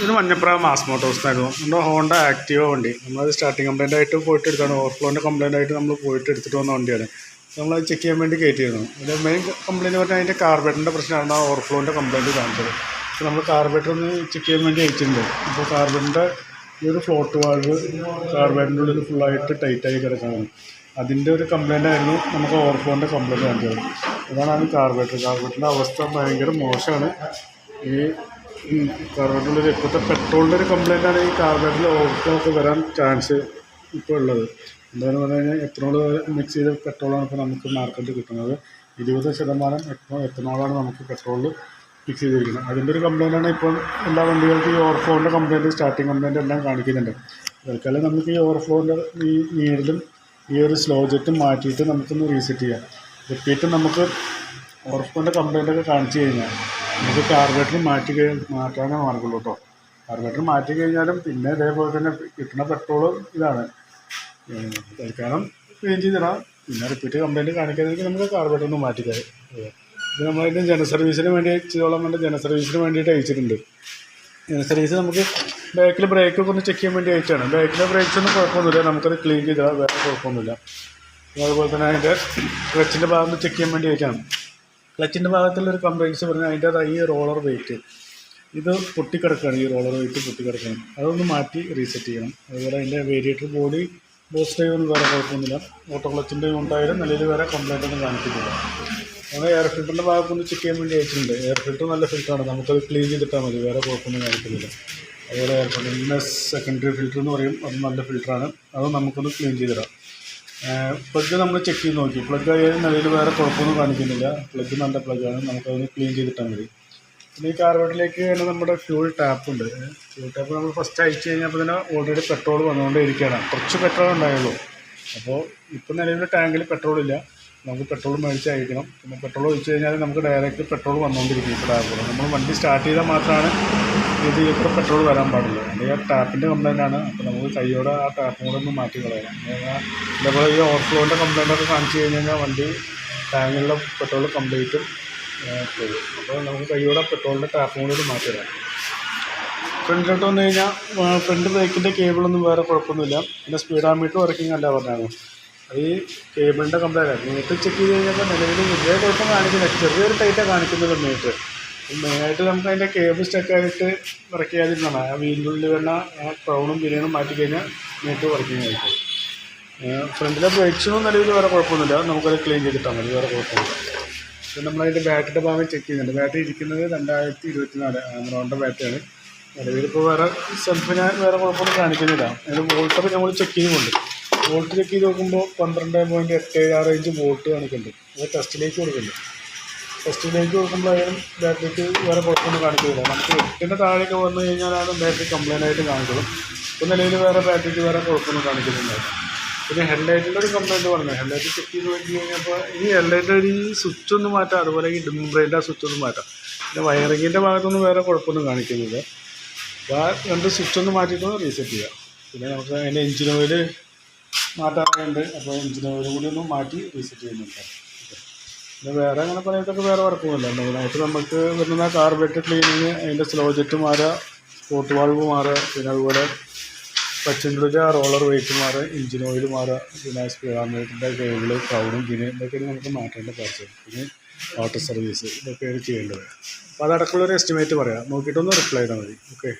ഇത് മഞ്ഞപ്രാവ് മാസ് മോട്ടോഴ്സിനായിരുന്നു നമ്മുടെ Honda Activa വണ്ടി. നമ്മളത് സ്റ്റാർട്ടിങ് കംപ്ലൈന്റ് ആയിട്ട് പോയിട്ട് എടുത്താണ് ഓവർഫ്ലോന്റെ കംപ്ലൈന്റ് ആയിട്ട് നമ്മൾ പോയിട്ട് എടുത്തിട്ട് വന്ന വണ്ടിയാണ്. നമ്മളത് ചെക്ക് ചെയ്യാൻ വേണ്ടി കയറ്റിയിരുന്നു അതിന്റെ മെയിൻ കംപ്ലൈന്റ് പറഞ്ഞാൽ അതിന്റെ കാർബേറ്ററിന്റെ പ്രശ്നമാണ് ആ ഓവർഫ്ലോന്റെ കംപ്ലൈന്റ് കാണിച്ചത്. അപ്പോൾ നമ്മൾ കാർബേറ്റർ ഒന്ന് ചെക്ക് ചെയ്യാൻ വേണ്ടി അയച്ചിട്ടുണ്ട്. അപ്പോൾ കാർബേറ്ററിന്റെ ഈ ഒരു ഫ്ലോട്ട് വാൾവ് കാർബേറ്ററിന്റെ ഉള്ളിൽ ഫുള്ളായിട്ട് ടൈറ്റായി കിടക്കുകയാണ്. അതിന്റെ ഒരു കംപ്ലൈന്റ് ആയിരുന്നു നമുക്ക് ഓവർഫ്ലോന്റെ കംപ്ലൈന്റ് കാണിച്ചത്. അതാണ് ആ കാർബേറ്റർ കാർബേറ്ററിന്റെ അവസ്ഥ ഭയങ്കര മോശമാണ്. ഈ കാർബറേറ്ററിൽ ഇപ്പോഴത്തെ പെട്രോളിന്റെ ഒരു കംപ്ലൈന്റ് ആണ് ഈ കാർബറേറ്ററിൽ ഓവർഫ്ലോ വരാൻ ചാൻസ് ഇപ്പോൾ ഉള്ളത്. എന്താണെന്ന് പറഞ്ഞു കഴിഞ്ഞാൽ എത്തനോൾ മിക്സ് ചെയ്ത പെട്രോളാണ് ഇപ്പോൾ നമുക്ക് മാർക്കറ്റിൽ കിട്ടുന്നത്? ഇരുപത് ശതമാനം എത്തനോ എത്തനോളാണ് നമുക്ക് പെട്രോളിൽ മിക്സ് ചെയ്തിരിക്കുന്നത്? അതിന്റെ ഒരു കംപ്ലൈന്റാണ് ഇപ്പോൾ എല്ലാ വണ്ടികൾക്കും ഈ ഓവർഫ്ലോന്റെ കംപ്ലൈന്റ് സ്റ്റാർട്ടിങ് കംപ്ലൈന്റ് എല്ലാം കാണിക്കുന്നുണ്ട്. തൽക്കാലം നമുക്ക് ഈ ഓവർഫ്ലോന്റെ ഈ നീഡിലും ഈ ഒരു സ്ലോ ജെറ്റും മാറ്റിയിട്ട് നമുക്കൊന്ന് റീസെറ്റ് ചെയ്യാം. റിപ്പീറ്റ് നമുക്ക് ഓവർഫ്ലോന്റെ കംപ്ലൈന്റ് ഒക്കെ കാണിച്ചു കഴിഞ്ഞാൽ നമുക്ക് കാർബറേറ്റർ മാറ്റി മാറ്റാനേ മാർഗുള്ളൂ കേട്ടോ കാർബറേറ്റർ മാറ്റി കഴിഞ്ഞാലും പിന്നെ ഇതേപോലെ തന്നെ കിട്ടുന്ന പെട്രോൾ ഇതാണ്. തൽക്കാലം ക്ലീൻ ചെയ്തിടാം പിന്നെ റിപ്പീറ്റ് കംപ്ലൈന്റ് കാണിക്കാതിരിക്കും നമുക്ക് കാർബറേറ്റർ ഒന്ന് മാറ്റിക്കാം ഇത് നമ്മളതിന്റെ ജന സർവീസിന് വേണ്ടി ചെയ്തോളാൻ വേണ്ട ജന സർവീസിന് വേണ്ടിയിട്ട് അയച്ചിട്ടുണ്ട്. ജന സർവീസ് നമുക്ക് ബാക്കിൽ ബ്രേക്കൊക്കെ ഒന്ന് ചെക്ക് ചെയ്യാൻ വേണ്ടി അയച്ചാണ്. ബാക്കിലെ ബ്രേക്സ് ഒന്നും കുഴപ്പമൊന്നുമില്ല. നമുക്കത് ക്ലീൻ ചെയ്താൽ വേറെ കുഴപ്പമൊന്നുമില്ല. അതുപോലെ തന്നെ അതിന്റെ ക്ലച്ചിന്റെ ഭാഗം ചെക്ക് ചെയ്യാൻ വേണ്ടി അയച്ചാണ് ക്ലച്ചിന്റെ ഭാഗത്തുള്ളൊരു കംപ്ലൈൻസ് പറഞ്ഞാൽ അതിന്റെ ഈ റോളർ വെയിറ്റ് ഇത് പൊട്ടിക്കിടക്കുകയാണ് ഈ റോളർ വെയിറ്റ് പൊട്ടിക്കിടക്കുകയാണ് അതൊന്ന് മാറ്റി റീസെറ്റ് ചെയ്യണം. അതുപോലെ അതിന്റെ വേരിയേറ്റർ ബോഡി ബോസ് ഡ്രൈവൊന്നും വേറെ കുഴപ്പമൊന്നുമില്ല. ഓട്ടോ ക്ലച്ചിന്റെ ഉണ്ടായാലും നിലയിൽ വേറെ കംപ്ലൈന്റ് ഒന്നും കാണിക്കുന്നില്ല. അങ്ങനെ എയർ ഫിൽറ്ററിന്റെ ഭാഗത്തൊന്ന് ചെക്ക് ചെയ്യാൻ വേണ്ടി അയച്ചിട്ടുണ്ട് എയർ ഫിൽറ്റർ നല്ല ഫിൽറ്ററാണ് നമുക്കത് ക്ലീൻ ചെയ്തിട്ടാൽ മതി. വേറെ കുഴപ്പമൊന്നും കാണിക്കുന്നില്ല. അതുപോലെ എയർ ഫിൽറ്റർ ഇന്ന സെക്കൻഡറി ഫിൽറ്റർ എന്ന് പറയും. അത് നല്ല ഫിൽറ്ററാണ് അത് നമുക്കൊന്ന് ക്ലീൻ ചെയ്തിടാം. പ്ലഗ് നമ്മൾ ചെക്ക് ചെയ്ത് നോക്കി. പ്ലഗ് ആയാലും നിലയിൽ വേറെ കുഴപ്പമൊന്നും കാണിക്കുന്നില്ല. പ്ലഗ് നല്ല പ്ലഗാണ് നമുക്കതൊന്ന് ക്ലീൻ ചെയ്തിട്ടാൽ മതി. പിന്നെ ഈ കാർബോട്ടിലേക്ക് തന്നെ നമ്മുടെ ഫ്യൂൾ ടാപ്പ് ഉണ്ട്. ഫ്യൂൾ ടാപ്പ് നമ്മൾ ഫസ്റ്റ് അയച്ചു കഴിഞ്ഞപ്പോൾ തന്നെ ഓൾറെഡി പെട്രോൾ വന്നുകൊണ്ടേ ഇരിക്കുകയാണ് കുറച്ച് പെട്രോൾ ഉണ്ടായുള്ളൂ. അപ്പോൾ ഇപ്പം നിലവിൽ ടാങ്കിൽ പെട്രോൾ ഇല്ല. നമുക്ക് പെട്രോൾ മേടിച്ച് അയക്കണം പിന്നെ പെട്രോൾ ഒഴിച്ച് കഴിഞ്ഞാൽ നമുക്ക് ഡയറക്റ്റ് പെട്രോൾ വന്നുകൊണ്ടിരിക്കും ഇപ്പോൾ ടാപ്പിൽ നമ്മൾ വണ്ടി സ്റ്റാർട്ട് ചെയ്താൽ മാത്രമാണ് ഇത് ഇപ്പോൾ പെട്രോൾ വരാൻ പാടില്ല അല്ലെങ്കിൽ ആ ടാപ്പിന്റെ കംപ്ലൈന്റ് ആണ്. അപ്പോൾ നമുക്ക് കൈയോടെ ആ ടാപ്പും കൂടെ ഒന്ന് മാറ്റി കളയാം. ഇതേപോലെ ഈ ഓവർഫ്ലോന്റെ കംപ്ലൈന്റ് ഒക്കെ കാണിച്ചു കഴിഞ്ഞ് കഴിഞ്ഞാൽ വണ്ടി ടാങ്കിലുള്ള പെട്രോൾ കംപ്ലീറ്റും പോകും. അപ്പോൾ നമുക്ക് കൈയോടെ പെട്രോളിന്റെ ടാപ്പും കൂടെ ഒന്ന് മാറ്റി തരാം ഫ്രണ്ടിലോട്ട് വന്നു കഴിഞ്ഞാൽ ഫ്രണ്ട് ബ്രേക്കിന്റെ കേബിളൊന്നും വേറെ കുഴപ്പമൊന്നുമില്ല. പിന്നെ സ്പീഡാമീറ്റർ വർക്കിംഗ് അല്ല പറഞ്ഞാണ് അത് ഈ കേബിളിന്റെ കംപ്ലൈന്റ് മീറ്റർ ചെക്ക് ചെയ്ത് കഴിഞ്ഞപ്പോൾ നിലവിൽ വലിയ കുഴപ്പം കാണിക്കുന്നില്ല. ചെറിയൊരു ടൈറ്റാണ് കാണിക്കുന്നത് മീറ്റർ മെയിനായിട്ട് നമുക്ക് അതിന്റെ കേബിൾ സ്റ്റക്കായിട്ട് വർക്ക് ചെയ്യാതിരുന്നതാണ് ആ വീലിനുള്ളിൽ വരുന്ന ക്രൗണും ബിരിയാണും മാറ്റി കഴിഞ്ഞാൽ മീറ്റർ വർക്കിംഗ് ആയിരിക്കും. ഫ്രണ്ടിലെ ബ്രേക്സിനും നിലവിൽ വേറെ കുഴപ്പമൊന്നുമില്ല. നമുക്കത് ക്ലീൻ ചെയ്തിട്ടാൽ മതി. വേറെ കുഴപ്പമില്ല. പിന്നെ നമ്മളതിന്റെ ബാറ്ററിയുടെ ഭാഗം ചെക്ക് ചെയ്യുന്നുണ്ട്. ബാറ്ററി ഇരിക്കുന്നത് രണ്ടായിരത്തി ഇരുപത്തി നാല് ആമറോണിന്റെ ബാറ്ററിയാണ് നിലവിലിപ്പോൾ വേറെ സെൽഫിന് വേറെ കുഴപ്പമൊന്നും കാണിക്കുന്നില്ല. അതിന്റെ വോൾട്ടൊക്കെ നമ്മൾ ചെക്ക് ചെയ്യുന്നുണ്ട്. വോൾട്ട് ചെക്ക് ചെയ്ത് നോക്കുമ്പോൾ പന്ത്രണ്ട് പോയിന്റ് എട്ട് ആറ് ഇഞ്ച് വോൾട്ട് കാണിക്കുന്നുണ്ട്. അത് ടെസ്റ്റിലേക്ക് കൊടുക്കുന്നുണ്ട്. ടെസ്റ്റിലേക്ക് കൊടുക്കുമ്പോഴായാലും ബാറ്ററിക്ക് വേറെ കുഴപ്പമൊന്നും കാണിക്കുന്നില്ല. നമുക്ക് എട്ടിന്റെ താഴേക്ക് വന്നു കഴിഞ്ഞാലാണ് ബാറ്ററി കംപ്ലൈന്റ് ആയിട്ട് കാണിക്കുന്നത് ഇപ്പോൾ നിലയിൽ വേറെ ബാറ്ററിക്ക് വേറെ കുഴപ്പമൊന്നും കാണിക്കുന്നുണ്ടായിരുന്നു പിന്നെ ഹെഡ്ലൈറ്റിന്റെ ഒരു കംപ്ലൈന്റ് പറഞ്ഞു ഹെഡ്ലൈറ്റ് ചെക്ക് ചെയ്ത് നോക്കി കഴിഞ്ഞപ്പോൾ ഈ ഹെഡ്ലൈറ്റിന്റെ ഒരു സ്വിച്ച് ഒന്ന് മാറ്റാം. അതുപോലെ ഈ ഡിം ബ്രൈന്റെ ആ സ്വിച്ച് ഒന്ന് മാറ്റാം. പിന്നെ വയറിങ്ങിന്റെ ഭാഗത്തൊന്നും വേറെ കുഴപ്പമൊന്നും കാണിക്കുന്നില്ല. ആ രണ്ട് സ്വിച്ച് ഒന്ന് മാറ്റിയിട്ട് റീസെറ്റ് ചെയ്യാം. പിന്നെ നമുക്ക് അതിന്റെ എഞ്ചിൻ ഓയിൽ മാറ്റാറുണ്ട്. അപ്പോൾ എഞ്ചിനോട് കൂടി ഒന്ന് മാറ്റി റീസെറ്റ് ചെയ്യുന്നുണ്ട്. പിന്നെ വേറെ അങ്ങനെ പറയത്തൊക്കെ വേറെ വർക്കൊന്നുമില്ല മെയിനായിട്ട് നമുക്ക് വരുന്ന കാർബറേറ്റർ ക്ലീനിങ് അതിന്റെ സ്ലോ ജെറ്റ് മാറുക സ്പോട്ട് വാൾവ് മാറുക പിന്നെ അതുപോലെ പച്ചിന്റെ റോളർ വെയിറ്റ് മാറുക എഞ്ചിൻ ഓയിൽ മാറുക പിന്നെ സ്പീഡാമീറ്ററിന്റെ കേബിൾ ക്രൗഡും പിന്നെ ഇതൊക്കെയാണ് നമുക്ക് മാറ്റേണ്ട കാര്യം പിന്നെ വാട്ടർ സർവീസ് ഇതൊക്കെയാണ് ചെയ്യേണ്ടത്. അപ്പോൾ അതടക്കമുള്ളൊരു എസ്റ്റിമേറ്റ് പറയാം. നോക്കിയിട്ടൊന്ന് റിപ്ലൈ ചെയ്താൽ മതി. ഓക്കെ